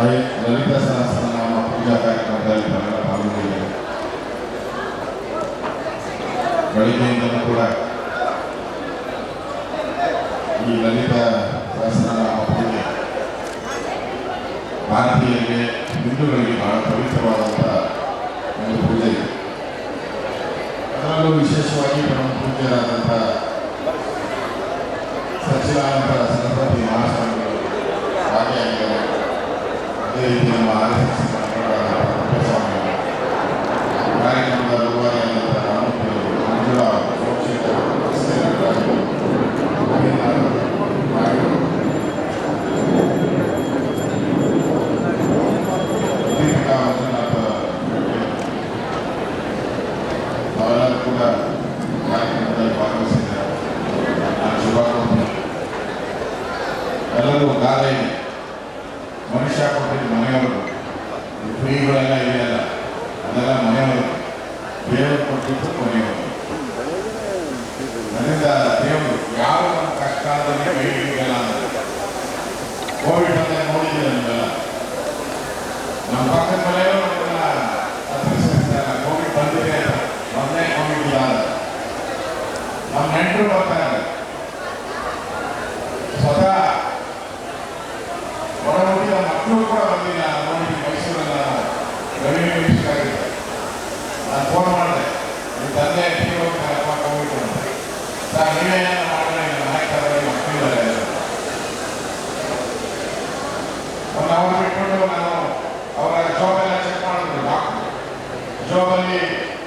ಲಲಿತ ಸಹಸ್ರನಾಮ ಪೂಜಾ ಕಾರ್ಯಕ್ರಮದಲ್ಲಿ ಕನ್ನಡ ಪಾಲ್ಗೊಂಡಿದೆ ಕೂಡ ಈ ಲಲಿತ ಸಹಸ್ರನಾಮ ಪೂಜೆ ಭಾರತೀಯರಿಗೆ ಹಿಂದೂಗಳಿಗೆ ಬಹಳ ಪವಿತ್ರವಾದಂಥ ಒಂದು ಪೂಜೆ ವಿಶೇಷವಾಗಿ ನಮ್ಮ ಪೂಜ್ಯರಾದಂಥ ಸಚಿವಾನಂದ ಸರಸ್ವತಿ ಮಹಾಸ್ವಾಮಿ ಕೂಡ ಕಾರ್ಯಕ್ರಮದಲ್ಲಿ ಭಾಗವಹಿಸಿದ್ದಾರೆ. ನಾನು ಶುಭ ಕೋರ್ತೇನೆ ಎಲ್ಲರೂ ಗಾದೆ ಇದೆ. ಮನುಷ್ಯ ಕೊಟ್ಟಿದ್ದು ಮನೆಯವರು. ಫ್ರೀಗಳೆಲ್ಲ ಇದೆಯಲ್ಲ. ಅದೆಲ್ಲ ಮನೆಯವರು. ದೇವರು ಕೊಟ್ಟಿದ್ದು ಮನೆಯವರು ಅದರಿಂದ ದೇವರು ಯಾವ ನಮ್ಮ ಕಷ್ಟದಲ್ಲಿ ಕೈ ಹಿಡಿಯಲ್ಲ ಅಂತ ಕೋವಿಡ್ ಅಂತ ನೋಡಿದ್ದೀರ ನೀವೆಲ್ಲ ನಮ್ಮ ಪಕ್ಕದ ಮನೆಯವರು ನಮ್ಮನ್ನ ಹತ್ತಿರಿಸ್ತಾರೆ ಕೋವಿಡ್ ಬಂದಿದೆ ಅಂತ ಮೊನ್ನೆ ಕೋವಿಡ್ ಇಲ್ಲ ಅಂತ ನಮ್ಮ ನೆಂಟರು ಬರ್ತಾರೆ ಸ್ವತಃ ಮಕ್ಕಳು ಕೂಡ ಬಂದಿಲ್ಲ ನೋಡಿ ಮೈಸೂರಲ್ಲ ರೆವಿನ್ಯೂ ಮಿನಿಸ್ಟರ್ ನಾನು ಫೋನ್ ಮಾಡಿದೆ. ನಿಮ್ಮ ತಂದೆ ಹೋಗ್ಬಿಟ್ಟು ಸರ್, ನೀವೇ ಮಾಡಿದ್ರೆ ನಾಯಕರಲ್ಲಿ ಮಕ್ಕಳಿದ್ದಾರೆ ಅವರ್ ಬಿಟ್ಕೊಂಡು ನಾನು ಅವರ ಜಾಬೆಲ್ಲ ಚೆಕ್ ಮಾಡಿದ್ರು ಡಾಕ್ಟರ್ ಜಾಬಲ್ಲಿ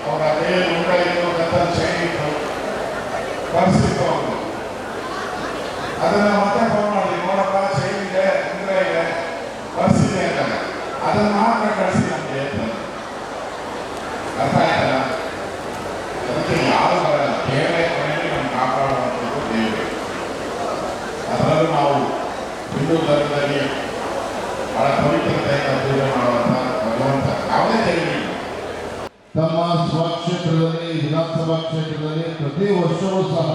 ಅವರ ಉಂಡ வருஷத்துவாங்க அதை நம்ம தான் பண்ணணும் உனக்கா செய்யல இல்லை வருஷம் ஏற்றாங்க அதை மாத்திரம் கடைசி நம்ம ஏற்றணும் கட்டாயம்? அதுக்கு யாரும் வர தேவை பண்ணி நம்ம காப்பாடுறது தேவை. அதாவது நான் ತಮ್ಮ ಸ್ವಕ್ಷೇತ್ರದಲ್ಲಿ, ವಿಧಾನಸಭಾ ಕ್ಷೇತ್ರದಲ್ಲಿ ಪ್ರತಿ ವರ್ಷವೂ ಸಹ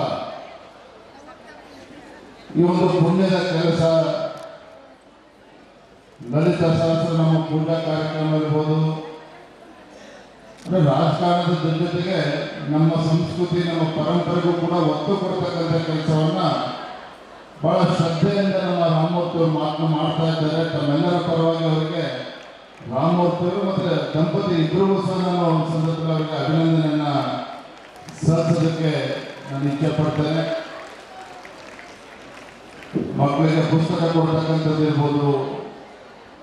ಈ ಒಂದು ಪುಣ್ಯದ ಕೆಲಸ ಲಲಿತ ನಮ್ಮ ಪೂಜಾ ಕಾರ್ಯಕ್ರಮ ಇರ್ಬೋದು. ರಾಜಕಾರಣದ ಜೊತೆಗೆ ನಮ್ಮ ಸಂಸ್ಕೃತಿ, ನಮ್ಮ ಪರಂಪರೆಗೂ ಕೂಡ ಒತ್ತು ಕೊಡ್ತಕ್ಕಂಥ ಕೆಲಸವನ್ನ ಬಹಳ ಶ್ರದ್ಧೆಯಿಂದ ನಮ್ಮ ರಾಮಮೂರ್ತಿ ಅವರು ಮಾತನ್ನ ಮಾಡ್ತಾ ಇದ್ದಾರೆ. ತಮ್ಮೆಲ್ಲರ ಪರವಾಗಿ ಅವರಿಗೆ ರಾಮಮೂರ್ತಿ ಮತ್ತು ದಂಪತಿ ಇಬ್ಬರಿಗೂ ಸಹ ನಾನು ಸಂದರ್ಭದಲ್ಲಿ ಅವರಿಗೆ ಅಭಿನಂದನೆಯನ್ನು ಸಲ್ಲಿಸೋದಕ್ಕೆ ನಾನು ಇಚ್ಛೆ ಪಡ್ತೇನೆ ಮಕ್ಕಳಿಗೆ ಪುಸ್ತಕ ಕೊಡ್ತಕ್ಕಂಥದ್ದು ಇರ್ಬೋದು,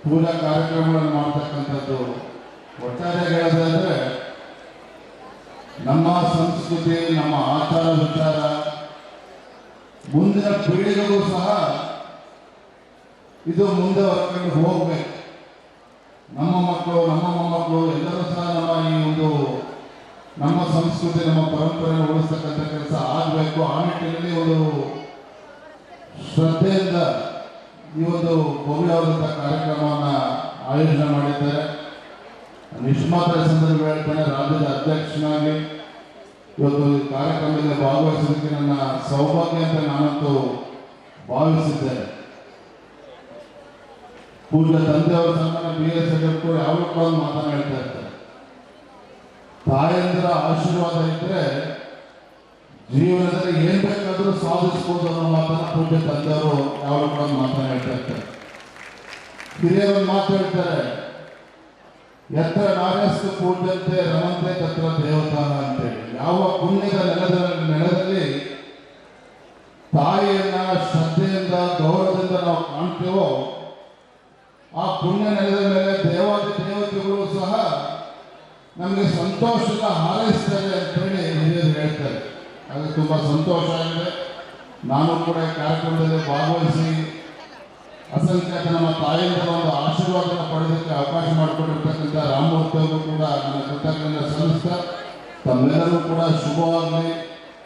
ಪೂಜಾ ಕಾರ್ಯಕ್ರಮಗಳನ್ನು ಮಾಡ್ತಕ್ಕಂಥದ್ದು. ಒಟ್ಟಾರೆ ಹೇಳೋದಾದ್ರೆ ನಮ್ಮ ಸಂಸ್ಕೃತಿ, ನಮ್ಮ ಆಚಾರ ವಿಚಾರ, ಮುಂದಿನ ಪೀಳಿಗೆಗೂ ಸಹ ಇದು ಮುಂದೆ ಹೊರಕೊಂಡು ಹೋಗ್ಬೇಕು. ನಮ್ಮ ಮಕ್ಕಳು, ನಮ್ಮ ಮೊಮ್ಮಕ್ಕಳು, ಎಲ್ಲರೂ ಸಹ ನಮ್ಮ ಈ ಒಂದು ನಮ್ಮ ಸಂಸ್ಕೃತಿ, ನಮ್ಮ ಪರಂಪರೆ ಉಳಿಸ್ತಕ್ಕಂಥ ಕೆಲಸ ಆಗಬೇಕು. ಆ ನಿಟ್ಟಿನಲ್ಲಿ ಒಂದು ಶ್ರದ್ಧೆಯಿಂದ ಈ ಒಂದು ಭವ್ಯವಾದಂಥ ಕಾರ್ಯಕ್ರಮವನ್ನು ಆಯೋಜನೆ ಮಾಡಿದ್ದಾರೆ. ನಿಷ್ಮಾತ್ರ ಸಂದರ್ಭ ಹೇಳ್ತಾನೆ ರಾಜ್ಯದ ಅಧ್ಯಕ್ಷನಾಗಿ ಇವತ್ತು ಕಾರ್ಯಕ್ರಮದಲ್ಲಿ ಭಾಗವಹಿಸೋದಕ್ಕೆ ನನ್ನ ಸೌಭಾಗ್ಯ ಅಂತ ನಾನಂತೂ ಭಾವಿಸಿದ್ದೇನೆ. ಪೂಜ್ಯ ತಂದೆಯವರ ಸನ್ಮಾನ ಬಿ ಎಸ್ ಯಡಿಯೂರಪ್ಪ ಯಾವಾಗ ಕೂಡ ಮಾತನಾಡ್ತಾ ಇರ್ತಾರೆ. ತಾಯಂದಿರ ಆಶೀರ್ವಾದ ಇದ್ರೆ ಜೀವನದಲ್ಲಿ ಏನ್ ಬೇಕಾದ್ರೂ ಸಾಧಿಸ್ಬೋದು ಅನ್ನೋ ಮಾತನ್ನ ಪೂಜ್ಯ ತಂದೆಯವರು ಯಾವಾಗ ಬಂದು ಮಾತನಾಡ್ತಾ ಇರ್ತಾರೆ. ಹಿರಿಯರು ಮಾತು ಹೇಳ್ತಾರೆ, ಎತ್ತರ ನಾಗಸ್ತು ಪೂಜ್ಯಂತೆ ರಮಂತೆ ತತ್ರ ದೇವತಾನ ಅಂತೇಳಿ. ಯಾವ ಪುಣ್ಯದ ನೆಲದ ನೆಲದಲ್ಲಿ ತಾಯಿಯನ್ನ ಶ್ರದ್ಧೆಯಿಂದ ಗೌರವದಿಂದ ನಾವು ಕಾಣ್ತೇವೋ ಆ ಪುಣ್ಯ ನೆಲದ ಮೇಲೆ ದೇವಾದ ದೇವತೆಗಳು ಸಹ ನಮಗೆ ಸಂತೋಷದ ಹಾರೈಸ್ತಾರೆ ಅಂತೇಳಿ ಹಿರಿಯರು ಹೇಳ್ತಾರೆ. ಅದು ತುಂಬ ಸಂತೋಷ ಆಗಿದೆ. ನಾನು ಕೂಡ ಕಾರ್ಯಕ್ರಮದಲ್ಲಿ ಭಾಗವಹಿಸಿ ಅಸಂಖ್ಯಾತ ನಮ್ಮ ತಾಯಿಯಿಂದ ಒಂದು ಆಶೀರ್ವಾದ ಪಡೆದಕ್ಕೆ ಅವಕಾಶ ಮಾಡಿಕೊಟ್ಟಿರ್ತಕ್ಕಂಥ ರಾಮಮೂರ್ತಿಯವರು ಕೂಡ ನನ್ನ ಕೃತಜ್ಞತೆ ಸಲ್ಲಿಸ್ತಾ ತಮ್ಮೆಲ್ಲರೂ ಕೂಡ ಶುಭವಾಗಲಿ.